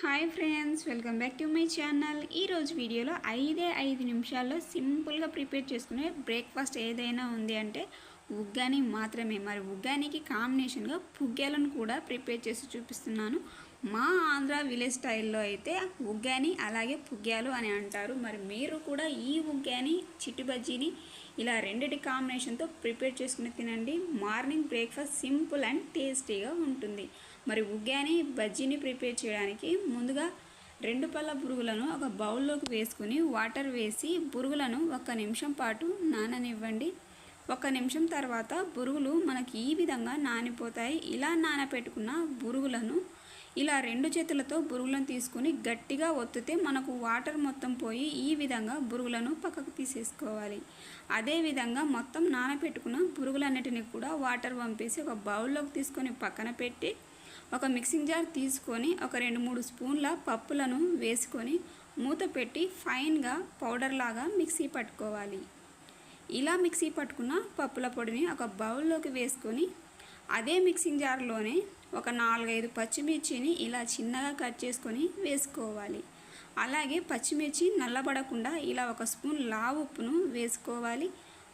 Hi friends welcome back to my channel. ఈరోజు వీడియోలో ఐదే ఐదు నిమిషాల్లో సింపుల్గా ప్రిపేర్ చేసుకునే బ్రేక్ఫాస్ట్ ఏదైనా ఉంది అంటే ఉగ్గాని మాత్రమే. మరి ఉగ్గానికి కాంబినేషన్గా పుగ్గాలను కూడా ప్రిపేర్ చేసి చూపిస్తున్నాను. మా ఆంధ్ర విలేజ్ స్టైల్లో అయితే ఉగ్గాని అలాగే పుగ్గాలు అని అంటారు. మరి మీరు కూడా ఈ ఉగ్గాని చిట్టి బజ్జీని ఇలా రెండిటి కాంబినేషన్తో ప్రిపేర్ చేసుకుని తినండి. మార్నింగ్ బ్రేక్ఫాస్ట్ సింపుల్ అండ్ టేస్టీగా ఉంటుంది. మరి ఉగ్గాని బజ్జీని ప్రిపేర్ చేయడానికి ముందుగా రెండు పళ్ళ పురుగులను ఒక బౌల్లోకి వేసుకుని వాటర్ వేసి పురుగులను ఒక నిమిషం పాటు నాననివ్వండి. ఒక నిమిషం తర్వాత బురుగులు మనకి ఈ విధంగా నానిపోతాయి. ఇలా నానపెట్టుకున్న బురుగులను ఇలా రెండు చేతులతో బురుగులను తీసుకుని గట్టిగా ఒత్తితే మనకు వాటర్ మొత్తం పోయి ఈ విధంగా బురుగులను పక్కకు తీసేసుకోవాలి. అదేవిధంగా మొత్తం నానపెట్టుకున్న బురుగులన్నిటిని కూడా వాటర్ పంపేసి ఒక బౌల్లోకి తీసుకొని పక్కన పెట్టి ఒక మిక్సింగ్ జార్ తీసుకొని ఒక రెండు మూడు స్పూన్ల పప్పులను వేసుకొని మూత పెట్టి ఫైన్గా పౌడర్ లాగా మిక్సీ పట్టుకోవాలి. ఇలా మిక్సీ పట్టుకున్న పప్పుల పొడిని ఒక బౌల్లోకి వేసుకొని అదే మిక్సింగ్ జార్లోనే ఒక నాలుగైదు పచ్చిమిర్చిని ఇలా చిన్నగా కట్ చేసుకొని వేసుకోవాలి. అలాగే పచ్చిమిర్చి నల్లబడకుండా ఇలా ఒక స్పూన్ లావు ఉప్పును వేసుకోవాలి.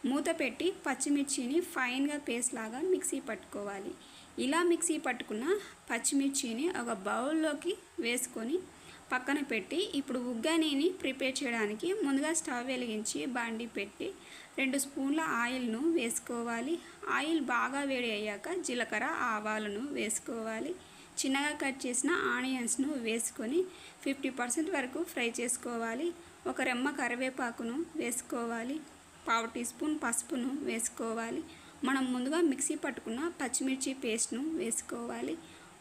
మూత పెట్టి పచ్చిమిర్చిని ఫైన్గా పేస్ట్ లాగా మిక్సీ పట్టుకోవాలి. ఇలా మిక్సీ పట్టుకున్న పచ్చిమిర్చిని ఒక బౌల్లోకి వేసుకొని పక్కన పెట్టి ఇప్పుడు ఉగ్గానీని ప్రిపేర్ చేయడానికి ముందుగా స్టవ్ వెలిగించి బాండి పెట్టి రెండు స్పూన్ల ఆయిల్ను వేసుకోవాలి. ఆయిల్ బాగా వేడి అయ్యాక జీలకర్ర ఆవాలను వేసుకోవాలి. చిన్నగా కట్ చేసిన ఆనియన్స్ను వేసుకొని ఫిఫ్టీ పర్సెంట్ వరకు ఫ్రై చేసుకోవాలి. ఒక రెమ్మ కరివేపాకును వేసుకోవాలి. పావు టీ స్పూన్ పసుపును వేసుకోవాలి. మనం ముందుగా మిక్సీ పట్టుకున్న పచ్చిమిర్చి పేస్ట్ను వేసుకోవాలి.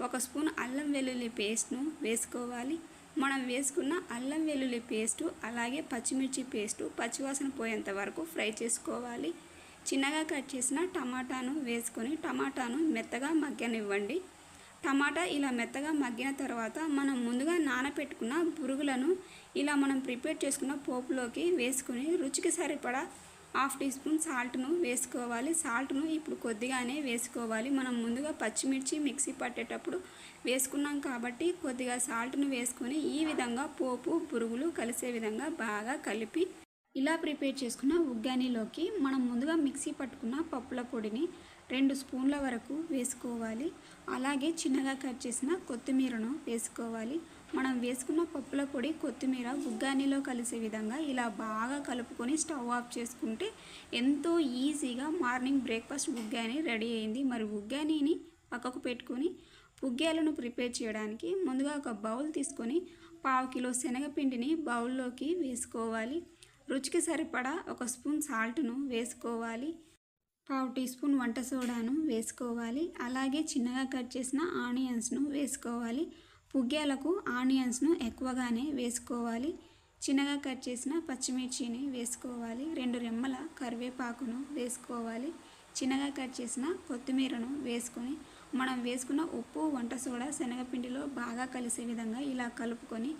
ఒక స్పూన్ అల్లం వెల్లుల్లి పేస్ట్ను వేసుకోవాలి. మనం వేసుకున్న అల్లం వెల్లుల్లి పేస్టు అలాగే పచ్చిమిర్చి పేస్టు పచ్చివాసన పోయేంత వరకు ఫ్రై చేసుకోవాలి. చిన్నగా కట్ చేసిన టమాటాను వేసుకొని టమాటాను మెత్తగా మగ్గనివ్వండి. టమాటా ఇలా మెత్తగా మగ్గిన తర్వాత మనం ముందుగా నానపెట్టుకున్న పురుగులను ఇలా మనం ప్రిపేర్ చేసుకున్న పోపులోకి వేసుకుని రుచికి సరిపడా హాఫ్ టీ స్పూన్ సాల్ట్ను వేసుకోవాలి. సాల్ట్ను ఇప్పుడు కొద్దిగానే వేసుకోవాలి. మనం ముందుగా పచ్చిమిర్చి మిక్సీ పట్టేటప్పుడు వేసుకున్నాం కాబట్టి కొద్దిగా సాల్ట్ను వేసుకొని ఈ విధంగా పోపు పురుగులు కలిసే విధంగా బాగా కలిపి ఇలా ప్రిపేర్ చేసుకున్న ఉగ్గానీలోకి మనం ముందుగా మిక్సీ పట్టుకున్న పప్పుల పొడిని రెండు స్పూన్ల వరకు వేసుకోవాలి. అలాగే చిన్నగా కట్ చేసిన కొత్తిమీరను వేసుకోవాలి. మనం వేసుకున్న పప్పుల పొడి కొత్తిమీర ఉగ్గానీలో కలిసే విధంగా ఇలా బాగా కలుపుకొని స్టవ్ ఆఫ్ చేసుకుంటే ఎంతో ఈజీగా మార్నింగ్ బ్రేక్ఫాస్ట్ బుగ్గాని రెడీ అయింది. మరి బుగ్గానీని పక్కకు పెట్టుకొని పుగ్గాలను ప్రిపేర్ చేయడానికి ముందుగా ఒక బౌల్ తీసుకొని పావు కిలో శనగపిండిని బౌల్లోకి వేసుకోవాలి. రుచికి సరిపడా ఒక స్పూన్ సాల్ట్ను వేసుకోవాలి. పావు టీ స్పూన్ వంట సోడాను వేసుకోవాలి. అలాగే చిన్నగా కట్ చేసిన ఆనియన్స్ను వేసుకోవాలి. పుగ్యాలకు ఆనియన్స్ను ఎక్కువగానే వేసుకోవాలి. చిన్నగా కట్ చేసిన పచ్చిమిర్చిని వేసుకోవాలి. రెండు రెమ్మల కరివేపాకును వేసుకోవాలి. చిన్నగా కట్ చేసిన కొత్తిమీరను వేసుకొని మనం వేసుకున్న ఉప్పు వంట సోడా శనగపిండిలో బాగా కలిసే విధంగా ఇలా కలుపుకొని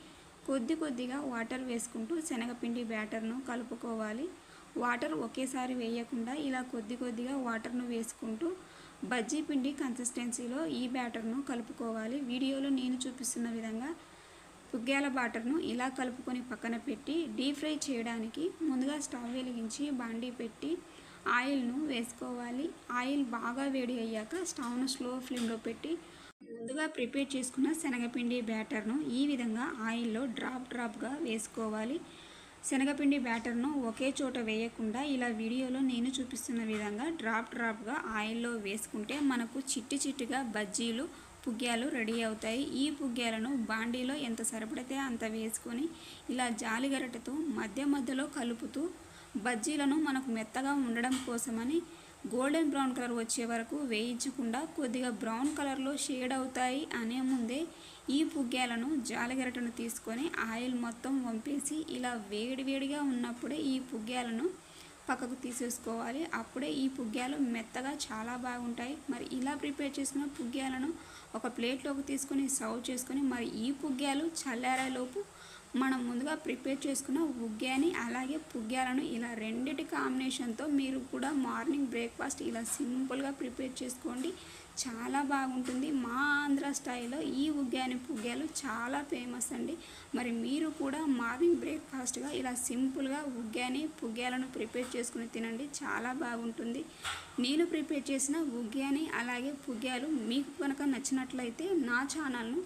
కొద్ది కొద్దిగా వాటర్ వేసుకుంటూ శనగపిండి బ్యాటర్ను కలుపుకోవాలి. వాటర్ ఒకేసారి వేయకుండా ఇలా కొద్ది కొద్దిగా వాటర్ను వేసుకుంటూ బజ్జీ పిండి కన్సిస్టెన్సీలో ఈ బ్యాటర్ను కలుపుకోవాలి. వీడియోలో నేను చూపిస్తున్న విధంగా పుగ్గాల బాటర్ను ఇలా కలుపుకొని పక్కన పెట్టి డీప్ ఫ్రై చేయడానికి ముందుగా స్టవ్ వెలిగించి బాండీ పెట్టి ఆయిల్ను వేసుకోవాలి. ఆయిల్ బాగా వేడి అయ్యాక స్టవ్ను స్లో ఫ్లేమ్లో పెట్టి ముందుగా ప్రిపేర్ చేసుకున్న శనగపిండి బ్యాటర్ను ఈ విధంగా ఆయిల్లో డ్రాప్ డ్రాప్గా వేసుకోవాలి. శనగపిండి బ్యాటర్ను ఒకే చోట వేయకుండా ఇలా వీడియోలో నేను చూపిస్తున్న విధంగా డ్రాప్ డ్రాప్గా ఆయిల్లో వేసుకుంటే మనకు చిట్టి చిట్టిగా బజ్జీలు పుగ్యాలు రెడీ అవుతాయి. ఈ పుగ్యాలను బాండీలో ఎంత సరిపడితే అంత వేసుకొని ఇలా జాలిగరటతో మధ్య మధ్యలో కలుపుతూ బజ్జీలను మనకు మెత్తగా ఉండడం కోసమని గోల్డెన్ బ్రౌన్ కలర్ వచ్చే వరకు వేయించకుండా కొద్దిగా బ్రౌన్ కలర్లో షేడ్ అవుతాయి అనే ముందే ఈ పుగ్గ్యాలను జాలగరటను తీసుకొని ఆయిల్ మొత్తం వంపేసి ఇలా వేడివేడిగా ఉన్నప్పుడే ఈ పుగ్గ్యాలను పక్కకు తీసేసుకోవాలి. అప్పుడే ఈ పుగ్గ్యాలు మెత్తగా చాలా బాగుంటాయి. మరి ఇలా ప్రిపేర్ చేసిన పుగ్గ్యాలను ఒక ప్లేట్లోకి తీసుకొని సర్వ్ చేసుకొని మరి ఈ పుగ్గ్యాలు చల్లారేలోపు మనం ముందుగా ప్రిపేర్ చేసుకున్న ఉగ్గాని అలాగే పుగ్గాలను ఇలా రెండిటి కాంబినేషన్తో మీరు కూడా మార్నింగ్ బ్రేక్ఫాస్ట్ ఇలా సింపుల్గా ప్రిపేర్ చేసుకోండి. చాలా బాగుంటుంది. మా ఆంధ్ర స్టైల్లో ఈ ఉగ్గాని పుగ్గాలు చాలా ఫేమస్ అండి. మరి మీరు కూడా మార్నింగ్ బ్రేక్ఫాస్ట్గా ఇలా సింపుల్గా ఉగ్గాని పుగ్గాలను ప్రిపేర్ చేసుకుని తినండి. చాలా బాగుంటుంది. నేను ప్రిపేర్ చేసిన ఉగ్గాని అలాగే పుగ్గాలు మీకు కనుక నచ్చినట్లయితే నా ఛానల్ను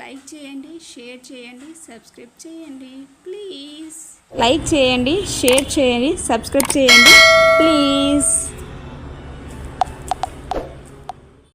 లైక్ చేయండి షేర్ చేయండి సబ్స్క్రైబ్ చేయండి. ప్లీజ్. లైక్ చేయండి షేర్ చేయండి సబ్స్క్రైబ్ చేయండి. ప్లీజ్.